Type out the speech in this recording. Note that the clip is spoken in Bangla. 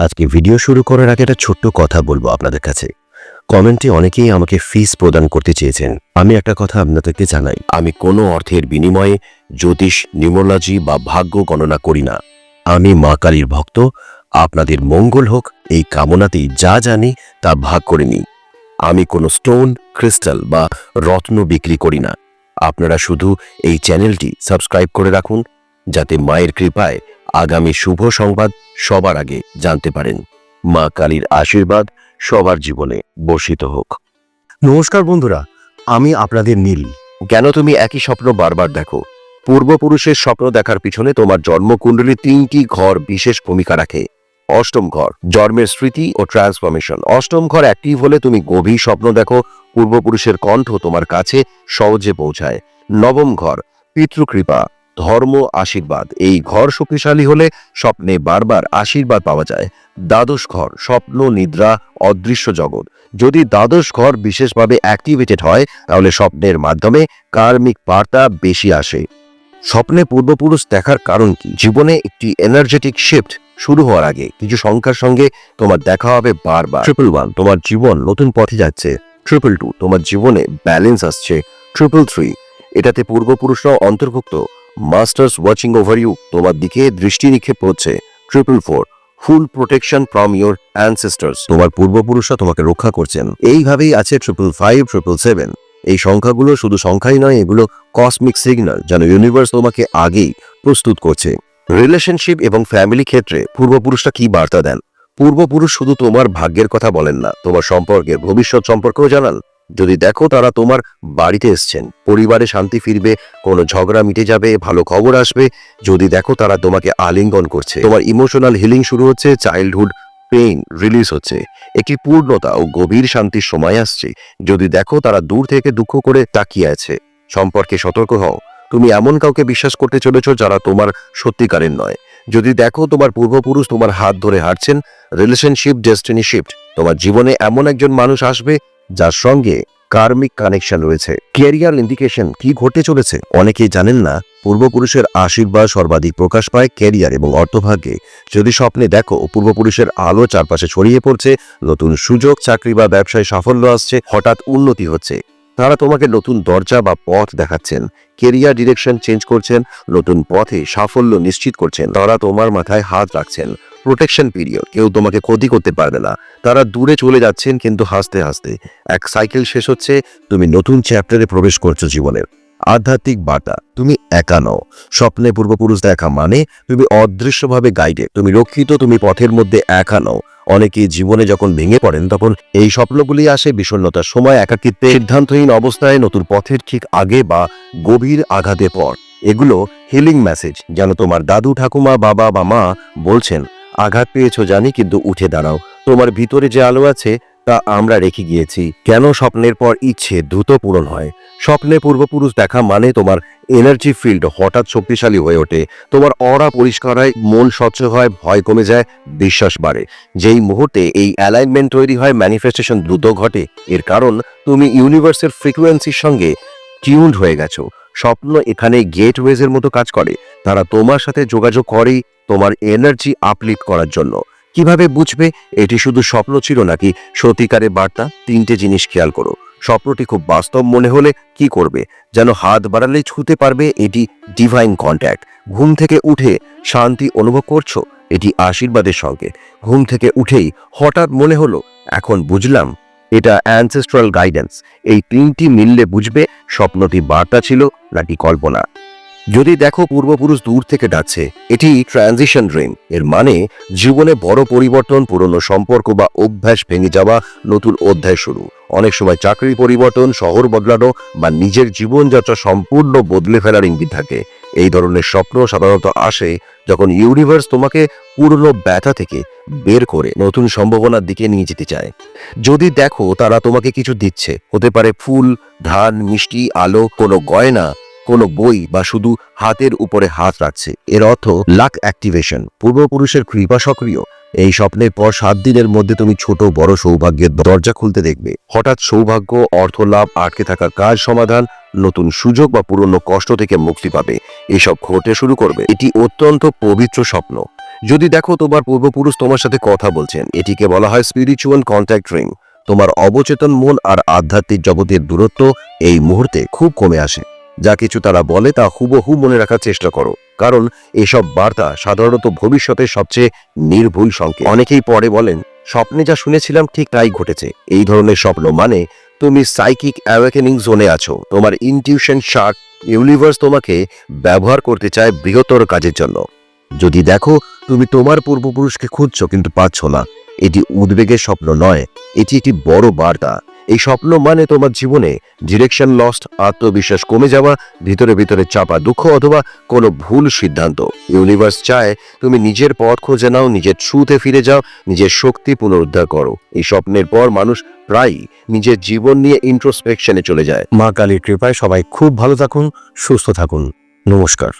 আজকে ভিডিও শুরু করার আগে একটা ছোট্ট কথা বলব আপনাদের কাছে। কমেন্টে অনেকেই আমাকে ফিস প্রদান করতে চেয়েছেন। আমি একটা কথা আপনাদেরকে জানাই। আমি কোনো অর্থের বিনিময়ে জ্যোতিষ নিউমোলজি বা ভাগ্য গণনা করি না। আমি মা কালীর ভক্ত, আপনাদের মঙ্গল হোক, এই কামনাতেই যা জানি তা ভাগ করে নিই। আমি কোনো স্টোন ক্রিস্টাল বা রত্ন বিক্রি করি না। আপনারা শুধু এই চ্যানেলটি সাবস্ক্রাইব করে রাখুন, যাতে মায়ের কৃপায় আগামী শুভ সংবাদ সবার আগে জানতে পারেন। মা কালীর আশীর্বাদ সবার জীবনে বর্ষিত হোক। নমস্কার বন্ধুরা আমি আপনাদের নীল। কেন তুমি একই স্বপ্ন বারবার দেখো? পূর্বপুরুষের স্বপ্ন দেখার পিছনে তোমার জন্মকুণ্ডলী তিনটি ঘর বিশেষ ভূমিকা রাখে। অষ্টম ঘর জন্মের স্মৃতি ও ট্রান্সফরমেশন অষ্টম ঘর অ্যাক্টিভ হলে তুমি গভীর স্বপ্ন দেখো পূর্বপুরুষের কণ্ঠ তোমার কাছে সহজে পৌঁছায়। নবম ঘর পিতৃকৃপা। ধর্ম, আশীর্বাদ। এই ঘর শক্তিশালী হলে স্বপ্নে বারবার আশীর্বাদ পাওয়া যায়। দ্বাদশ ঘর, স্বপ্ন, নিদ্রা, অদৃশ্য জগৎ। যদি দ্বাদশ ঘর বিশেষভাবে অ্যাক্টিভেটেড হয়, তাহলে স্বপ্নের মাধ্যমে কার্মিক বার্তা বেশি আসে। স্বপ্নে পূর্বপুরুষ দেখার কারণ কি? জীবনে একটি এনার্জেটিক শিফট শুরু হওয়ার আগে কিছু সংখ্যার সঙ্গে তোমার দেখা হবে বারবার। ট্রিপল ওয়ান তোমার জীবন নতুন পথে যাচ্ছে। ট্রিপল টু তোমার জীবনে ব্যালেন্স আসছে। ট্রিপল থ্রি এটাতে পূর্বপুরুষরাও অন্তর্ভুক্ত। মাস্টার্স ওয়াচিং ওভার ইউ তোমার দিকে দৃষ্টি নিক্ষেপ করছে। Triple four full protection from your ancestors তোমার পূর্বপুরুষরা তোমাকে রক্ষা করছেন। এইভাবেই আছে ট্রিপল ফাইভ ট্রিপল সেভেন এই সংখ্যাগুলো শুধু সংখ্যাই নয়, এগুলো কসমিক সিগন্যাল যেন ইউনিভার্স তোমাকে আগেই প্রস্তুত করছে। রিলেশনশিপ এবং ফ্যামিলি ক্ষেত্রে পূর্বপুরুষরা কি বার্তা দেন? পূর্বপুরুষ শুধু তোমার ভাগ্যের কথা বলেন না, তোমার সম্পর্কের ভবিষ্যৎ সম্পর্কেও জানান। যদি দেখো তারা তোমার বাড়িতে এসছেন, পরিবারে শান্তি ফিরবে, কোনো ঝগড়া মিটে যাবে, ভালো খবর আসবে, যদি দেখো তারা তোমাকে আলিঙ্গন করছে। তোমার ইমোশনাল হিলিং শুরু হচ্ছে চাইল্ডহুড পেইন রিলিজ হচ্ছে। একটি পূর্ণতা ও গভীর শান্তির সময় আসছে। যদি দেখো তারা দূর থেকে দুঃখ করে তাকিয়ে আছে, সম্পর্কে সতর্ক হও। তুমি এমন কাউকে বিশ্বাস করতে চলেছ যারা তোমার সত্যিকারের নয়। যদি দেখো তোমার পূর্বপুরুষ তোমার হাত ধরে হাঁটছেন রিলেশনশিপ ডেস্টিনি শিফট তোমার জীবনে এমন একজন মানুষ আসবে যার সঙ্গে কার্মিক কানেকশন রয়েছে। ক্যারিয়ার ইন্ডিকেশন কি ঘটে চলেছে? অনেকেই জানেন না, পূর্বপুরুষের আশীর্বাদ সর্বাধিক প্রকাশ পায় ক্যারিয়ার এবং অর্থভাগ্যে। যদি স্বপ্নে দেখো, পূর্বপুরুষের আলো চারপাশে ছড়িয়ে পড়ছে, নতুন সুযোগ, চাকরি বা ব্যবসায় সাফল্য আসছে, হঠাৎ উন্নতি হচ্ছে। তারা তোমাকে নতুন দরজা বা পথ দেখাচ্ছেন কেরিয়ার ডিরেকশন চেঞ্জ করছেন, নতুন পথে সাফল্য নিশ্চিত করছেন। তারা তোমার মাথায় হাত রাখছেন। প্রোটেকশন পিরিয়ড কেউ তোমাকে ক্ষতি করতে পারবে না। তারা দূরে চলে যাচ্ছেন কিন্তু হাসতে হাসতে। এক সাইকেল শেষ হচ্ছে, তুমি নতুন চ্যাপ্টারে প্রবেশ করছ জীবনের। আধ্যাত্মিক বার্তা, তুমি একা নও। স্বপ্নে পূর্বপুরুষ দেখা মানে তুমি অদৃশ্যভাবে গাইডে তুমি রক্ষিত, তুমি পথের মধ্যে একা নও। অনেকেই জীবনে যখন ভেঙে পড়েন, তখন এই স্বপ্নগুলি আসে বিষণ্ণতার সময়, একাকিত্বে, সিদ্ধান্তহীন অবস্থায়, নতুন পথের ঠিক আগে বা গভীর আঘাতের পর। এগুলো হিলিং মেসেজ যেন তোমার দাদু, ঠাকুমা, বাবা বা মা বলছেন আঘাত পেয়েছ জানি, কিন্তু উঠে দাঁড়াও। তোমার ভিতরে যে আলো আছে, তা আমরা রেখে গিয়েছি। কেন স্বপ্নের পর ইচ্ছে দ্রুত পূরণ হয়? স্বপ্নে পূর্বপুরুষ দেখা মানে তোমার এনার্জি ফিল্ড হঠাৎ শক্তিশালী হয়ে ওঠে। তোমার অরা পরিষ্কার হয়, মন স্বচ্ছ হয়, ভয় কমে যায়, বিশ্বাস বাড়ে। যেই মুহূর্তে এই অ্যালাইনমেন্ট তৈরি হয় ম্যানিফেস্টেশন দ্রুত ঘটে। এর কারণ, তুমি ইউনিভার্সের ফ্রিকোয়েন্সির সঙ্গে টিউন্ড হয়ে গেছো। স্বপ্ন এখানে গেটওয়েজের মতো কাজ করে। তারা তোমার সাথে যোগাযোগ করেই তোমার এনার্জি আপলিফ্ট করার জন্য। কীভাবে বুঝবে? এটি শুধু স্বপ্ন ছিল নাকি? সত্যিকারের বার্তা? তিনটে জিনিস খেয়াল করো। স্বপ্নটি খুব বাস্তব মনে হলে কি করবে? যেন হাত বাড়ালে ছুতে পারবে এটি ডিভাইন কন্ট্যাক্ট ঘুম থেকে উঠে শান্তি অনুভব করছ? এটি আশীর্বাদের সঙ্গে। ঘুম থেকে উঠেই হঠাৎ মনে হলো, এখন বুঝলাম এটা অ্যানসেস্ট্রাল গাইডেন্স এই তিনটি মিললে বুঝবে স্বপ্নটি বার্তা ছিল নাকি কল্পনা। যদি দেখো পূর্বপুরুষ দূর থেকে ডাকছে, এটি ট্রানজিশন ড্রিম এর মানে জীবনে বড় পরিবর্তন, পুরনো সম্পর্ক বা অভ্যাস ভেঙে যাওয়া নতুন অধ্যায় শুরু। অনেক সময় চাকরি পরিবর্তন, শহর বদলানো বা নিজের জীবনযাত্রা সম্পূর্ণ বদলে ফেলার ইঙ্গিত থাকে। এই ধরনের স্বপ্ন সাধারণত আসে যখন ইউনিভার্স তোমাকে পুরনো ব্যথা থেকে বের করে নতুন সম্ভাবনার দিকে নিয়ে যেতে চায়। যদি দেখো তারা তোমাকে কিছু দিচ্ছে, হতে পারে ফুল, ধান, মিষ্টি, আলো, কোনো গয়না, কোনো বই বা শুধু হাতের উপরে হাত রাখছে। এর অর্থ লাক অ্যাক্টিভেশন পূর্বপুরুষের কৃপা সক্রিয়। এই স্বপ্নের পর সাত দিনের মধ্যে তুমি ছোট, বড় সৌভাগ্যের দরজা খুলতে দেখবে। হঠাৎ সৌভাগ্য অর্থ লাভ আটকে থাকা কাজ, সমাধান নতুন সুযোগ বা পুরনো কষ্ট থেকে মুক্তি পাবে। এসব ঘটে শুরু করবে। এটি অত্যন্ত পবিত্র স্বপ্ন। যদি দেখো তোমার পূর্বপুরুষ তোমার সাথে কথা বলছেন, এটিকে বলা হয় স্পিরিচুয়াল কন্ট্যাক্ট রিং তোমার অবচেতন মন আর আধ্যাত্মিক জগতের দূরত্ব এই মুহূর্তে খুব কমে আসে। যা কিছু তারা বলে তা হুবহু মনে রাখার চেষ্টা করো। কারণ এসব বার্তা সাধারণত ভবিষ্যতের সবচেয়ে নির্ভুল সংকেত। অনেকেই পরে বলেন, স্বপ্নে যা শুনেছিলাম ঠিক তাই ঘটেছে। এই ধরনের স্বপ্ন মানে তুমি সাইকিক অ্যাওয়েকেনিং জোনে আছো। তোমার ইনটিউশন শার্ট ইউনিভার্স তোমাকে ব্যবহার করতে চায় বৃহত্তর কাজের জন্য। যদি দেখো, তুমি তোমার পূর্বপুরুষকে খুঁজছো কিন্তু পাচ্ছ না। এটি উদ্বেগের স্বপ্ন নয়, এটি একটি বড় বার্তা। এই স্বপ্ন মানে তোমার জীবনে ডিরেকশন লস্ট আত্মবিশ্বাস কমে যাওয়া, ভিতরে ভিতরে চাপা দুঃখ অথবা কোনো ভুল সিদ্ধান্ত। ইউনিভার্স চায় তুমি নিজের পথ খুঁজে নাও, নিজের ট্রুথে ফিরে যাও, নিজের শক্তি পুনরুদ্ধার করো। এই স্বপ্নের পর মানুষ প্রায়ই নিজের জীবন নিয়ে ইন্ট্রোস্পেকশনে চলে যায়। মা কালীর কৃপায় সবাই খুব ভালো থাকুন, সুস্থ থাকুন। নমস্কার।